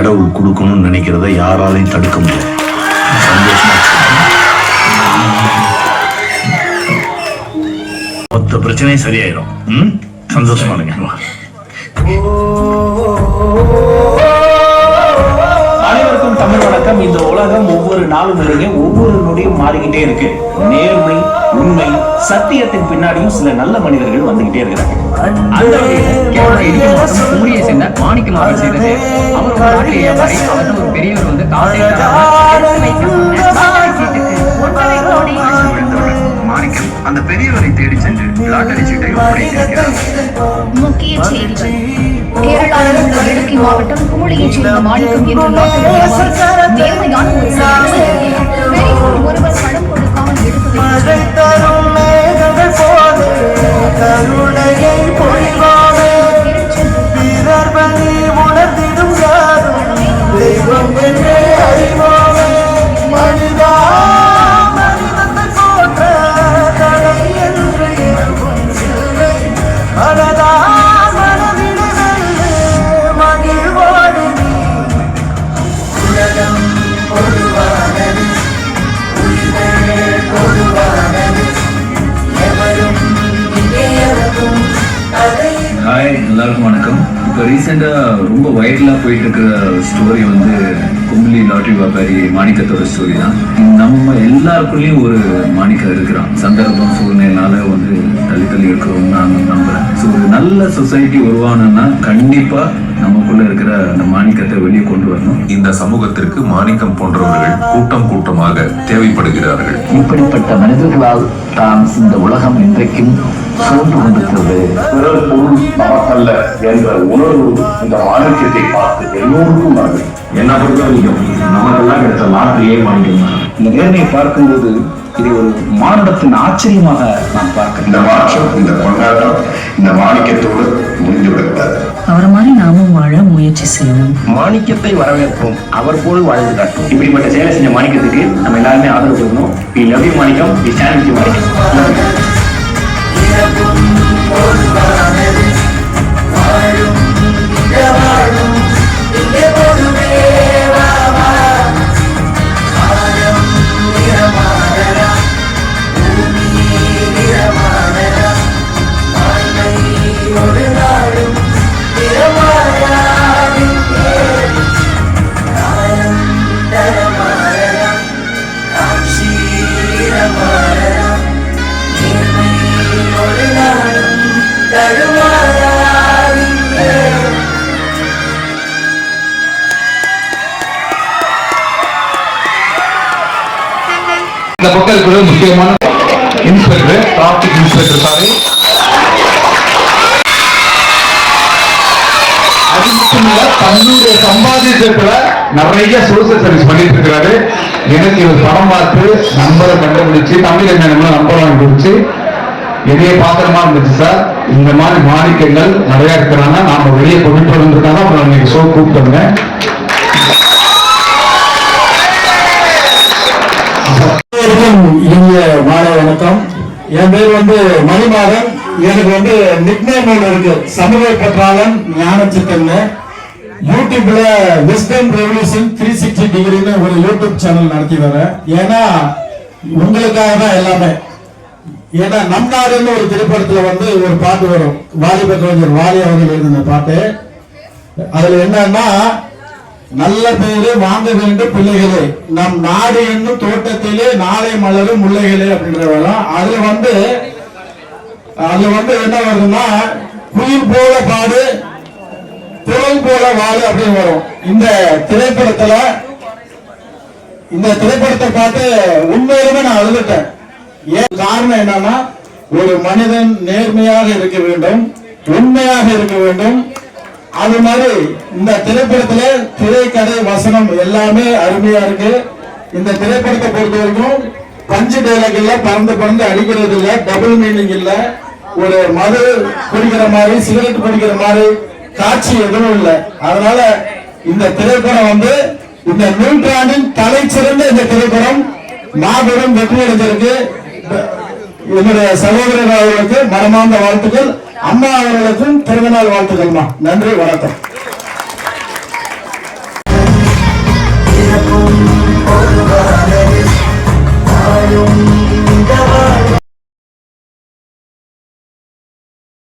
கடவுள் கொடுக்கணும்னு நினைக்கிறத யாராலையும் தடுக்க முடியாது. சந்தோஷமா மொத்த பிரச்சனையும் சரியாயிடும் ம்? சந்தோஷமா இருங்க. அனைவருக்கும் தமிழ் வணக்கம். இந்த உலகம் ஒவ்வொரு நாளும் இல்லைங்க ஒவ்வொரு நொடியும் மாறிக்கிட்டே இருக்கு. நேர்மை உண்மை சத்தியத்தின் பின்னாடியும் சில நல்ல மனிதர்கள் வந்துகிட்டே இருக்கிறாங்க. அந்த வகையில மாவட்டம் சேர்ந்த மாணிக்கம் அவர்கள் செய்தது. அவர் ஒரு வியாபாரி பெரியவர் வந்து மாணிக்கம். அந்த பெரியவரை தேடி சென்று லாட்டரி சீட்டை ஒப்படைத்திருக்கிறார் முக்கிய செய்திகள் கேரளாவில் உள்ள இடுக்கி மாவட்டம் குமுளியைச் சேர்ந்த மாணிக்கம் என்ற லாட்டரி வியாபாரி நேர்மையான ஒரு செயலாளர். பெரியவர் ஒருவர் பணம் கொடுக்காமல் எடுத்து எல்லாருக்கும் வணக்கம். இப்போ ரீசெண்டாக ரொம்ப வைரலாக போயிட்டு இருக்கிற ஸ்டோரி வந்து கும்பலி லாட்ரி வியாபாரி மாணிக்கத்தோட ஸ்டோரி தான். நம்ம எல்லாருக்குள்ளேயும் ஒரு மாணிக்கம் இருக்கிறான். சந்தர்ப்பம் சூழ்நிலைனால வந்து தள்ளி தள்ளி இருக்கிறோம் நான் நம்புறேன். ஸோ ஒரு நல்ல சொசைட்டி உருவானன்னா கண்டிப்பாக நமக்குள்ள இருக்கிற அந்த மாணிக்கத்தை வெளியே கொண்டு வரணும். இந்த சமூகத்திற்கு மாணிக்கம் போன்றவர்கள் கூட்டம் கூட்டமாக தேவைப்படுகிறார்கள். இப்படிப்பட்ட மனிதர்களால் தான் இந்த உலகம் இன்றைக்கும் சூழ்ந்து கொண்டிருக்கிறது. பிறர் பொருள் நமக்கல்ல என்ற உணர்வு இந்த மாநிலத்தை பார்த்து எல்லோருக்கும் வருது என்ன பொறுத்த வரைக்கும் நமக்கெல்லாம் கிடைத்த லாட்டரியே மாநிலம் இந்த நேர்மையை பார்க்கும்போது இது ஒரு மானுடத்தின் ஆச்சரியமாக நான் பார்க்கிறேன் இந்த மாற்றம் இந்த கொண்டாட்டம் இந்த மாணிக்கத்தோடு முடிந்து விடக்கூடாது அவரை மாதிரி நாமும் வாழ முயற்சி செய்வோம். மாணிக்கத்தை வரவேற்போம். அவர் போல் வாழ்ந்து காட்டும். இப்படிப்பட்ட செயலை செஞ்ச மாணிக்கத்துக்கு நம்ம எல்லாருமே ஆதரவு கொடுக்கணும். We love you Manikkam. Manikkam. இந்த பக்கம் இருக்கிற முக்கியமான இன்ஸ்பெக்டர் டிராபிக் இன்ஸ்பெக்டர் சாரி அது மட்டும் இல்ல தன்னுடைய சம்பாதிச்சத்துல நிறைய சோசியல் சர்வீஸ் பண்ணிட்டு இருக்கிறாரு. எனக்கு இவர் படம் பார்த்து நம்பரை கண்டுபிடிச்சு தமிழ் என்ன நம்பர் வாங்கி கொடுத்து என்னைய பாத்திரமா இருந்துச்சு சார். இந்த மாதிரி மாணிக்கங்கள் நிறைய இருக்கிறாங்க. நாம வெளியே கொண்டுட்டு வந்திருக்காங்க. அப்புறம் இன்னைக்கு ஷோ கூப்பிட்டு வந்தேன் அனைவருக்கும் இனிய மாலை வணக்கம் என் பேர் வந்து மணிமாறன். எனக்கு வந்து நிக்னேம் ஒன்று இருக்கு. சமூக பற்றாளன் ஞானச்சித்தன்னு. யூடியூப்ல வெஸ்டர்ன் ரெவல்யூஷன் த்ரீ சிக்ஸ்டி டிகிரின்னு ஒரு யூடியூப் சேனல் நடத்தி வரேன் ஏன்னா உங்களுக்காக தான் எல்லாமே. ஏன்னா நம் நாடுன்னு ஒரு திரைப்படத்துல வந்து ஒரு பாட்டு வரும். வாலிப கவிஞர் வாலி அவர்கள் எழுதின பாட்டு. அதுல என்னன்னா நல்ல பேரு வாங்க வேண்டும் பிள்ளைகளே. நம் நாடு என்னும் தோட்டத்திலே நாளை மலரும் முல்லைகளே அப்படின்ற வரும். அதுல வந்து அதுல வந்து என்ன வருதுன்னா குயில் போல பாடு குரல் போல வாழு அப்படின்னு வரும். இந்த திரைப்படத்துல இந்த திரைப்படத்தை பார்த்து உண்மையிலுமே நான் அழுதுட்டேன். ஏன் காரணம் என்னன்னா ஒரு மனிதன் நேர்மையாக இருக்க வேண்டும் உண்மையாக இருக்க வேண்டும் அது மாதிரி இந்த திரைப்படத்துல திரைக்கதை வசனம் எல்லாமே அருமையா இருக்கு. இந்த திரைப்படத்தை பொறுத்த வரைக்கும் பஞ்சு டைலாக் இல்ல பறந்து பறந்து அடிக்கிறது இல்ல டபுள் மீனிங் இல்ல. ஒரு மது குடிக்கிற மாதிரி சிகரெட் குடிக்கிற மாதிரி காட்சி எதுவும் இல்லை. அதனால இந்த திரைப்படம் வந்து இந்த நூற்றாண்டின் தலை சிறந்த இந்த திரைப்படம் மாபெரும் வெற்றி அடைஞ்சிருக்கு. என்னுடைய சகோதரர் அவர்களுக்கு மனமார்ந்த வாழ்த்துக்கள். அம்மா அவர்களுக்கும் பிறந்தநாள் வாழ்த்துக்கள்மா. நன்றி வணக்கம்.